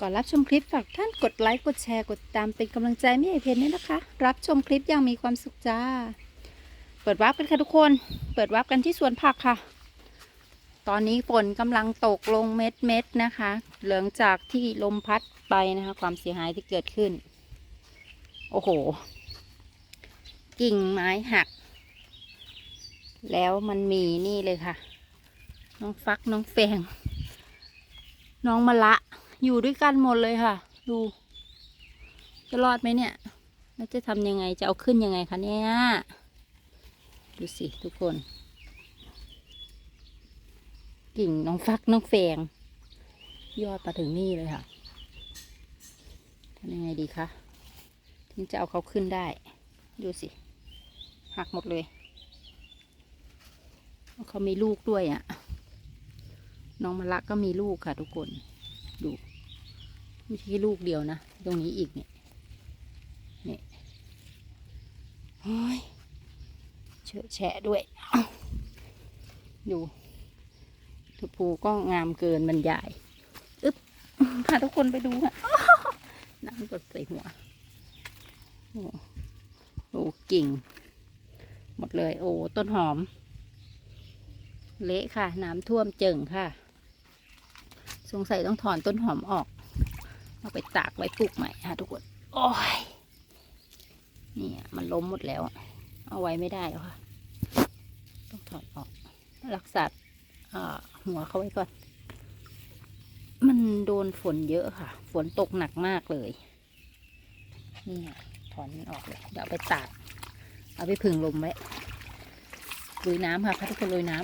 ก่อนรับชมคลิปฝากท่านกดไลค์กดแชร์กดติดตามเป็นกำลังใจไม่ให้เพนด้วยนะคะ รับชมคลิปอย่างมีความสุขจ้า เปิดวับกันค่ะทุกคน เปิดวับกันที่สวนผักค่ะ ตอนนี้ฝนกำลังตกลงเม็ดเม็ดนะคะ หลังจากที่ลมพัดไปนะคะ ความเสียหายที่เกิดขึ้น โอ้โห กิ่งไม้หัก แล้วมันมีนี่เลยค่ะ น้องฟักน้องแฟง น้องมะละ อยู่ด้วยกันหมดเลยค่ะ ดู จะรอดไหมเนี่ย แล้วจะทำยังไงจะเอาขึ้นยังไงคะเนี่ย ดูสิทุกคน กิ่งน้องฟักน้องแฟง ยอดมาถึงนี่เลยค่ะทำยังไงดีคะถึงจะเอาเขาขึ้นได้ ดูสิ หักหมดเลย เขามีลูกด้วยอะ่ะ น้องมะละก็มีลูกค่ะทุกคน ดู ไม่ใช่ลูกเดียวนะ ตรงนี้อีกเนี่ยเนี่ยโอ้ยเฉอะแฉะด้วยอ้าดูทุกภูก็งามเกินบรรยายอึ๊บพาทุกคนไปดูค่ะน้ำกดใส่หัวโอ้โหกิ่ง หมดเลย โอ้ต้นหอม เละค่ะ น้ำท่วมเจิ่งค่ะ สงสัยต้องถอนต้นหอมออก เอาไปตากไว้ปลูกใหม่ค่ะทุกคนโอ้ยนี่อะมันล้มหมดแล้วอะเอาไว้ไม่ได้แล้วค่ะ ต้องถอนออก รักษาหัวเขาไว้ก่อน มันโดนฝนเยอะค่ะ ฝนตกหนักมากเลย นี่อะถอนมันออกเลย เดี๋ยวไปตาก เอาไปผึ่งลมไว้ลุยน้ำค่ะพาทุกคนลุยน้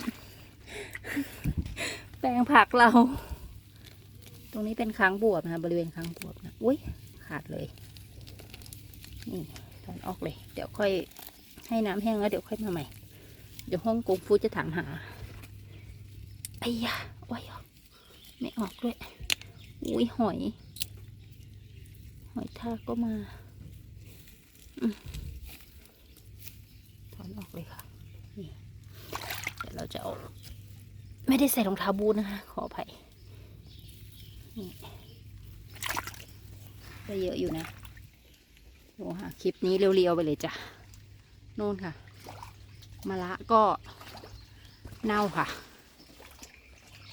ำ แปลงผักเรา ตรงนี้เป็นค้างบวบนะคะบริเวณค้างบวบนะอุ้ยขาดเลย นี่ถอนออกเลย เดี๋ยวค่อยให้น้ำแห้งแล้วเดี๋ยวค่อยมาใหม่ เดี๋ยวห้องกงฟูจะถามหาไอ้ยาโอ้ยไม่ออกด้วยอุ้ยหอย หอยทากก็มาอถอนออกเลยค่ะนี่เดี๋ยวเราจะเอาไม่ได้ใส่รองเท้าบูทนะคะ ขออภัย ได้เยอะอยู่นะดูค่ะคลิปนี้เรียวๆไปเลยจ้ะโน่นค่ะมะละก็เน่าค่ะ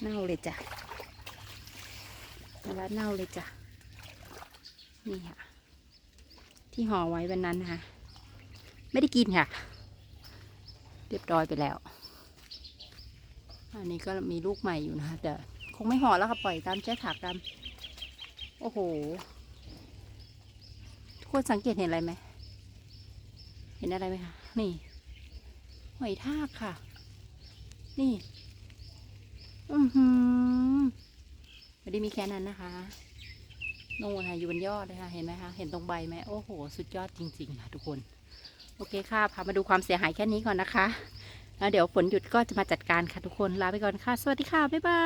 เน่าเลยจ้ะมะละเน่าเลยจ้ะนี่ค่ะ ที่ห่อไว้วันนั้นนะคะไม่ได้กินค่ะ เรียบร้อยไปแล้ว อันนี้ก็มีลูกใหม่อยู่นะคะแต่ คงไม่ห่อแล้วค่ะปล่อยตามแจ้ถากตามโอ้โหทุกคนสังเกตเห็นอะไรไหมเห็นอะไรไหมคะนี่หอยทากค่ะ นี่อือหือไม่ได้มีแค่นั้นนะคะนู่นค่ะอยู่บนยอดเลยค่ะ เห็นไหมคะ เห็นตรงใบไหมโอ้โห สุดยอดจริงๆค่ะทุกคน โอเคค่ะ พามาดูความเสียหายแค่นี้ก่อนนะคะ แล้วเดี๋ยวฝนหยุดก็จะมาจัดการค่ะทุกคนลาไปก่อนค่ะ สวัสดีค่ะ บ๊ายบา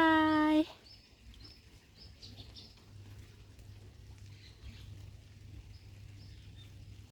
ย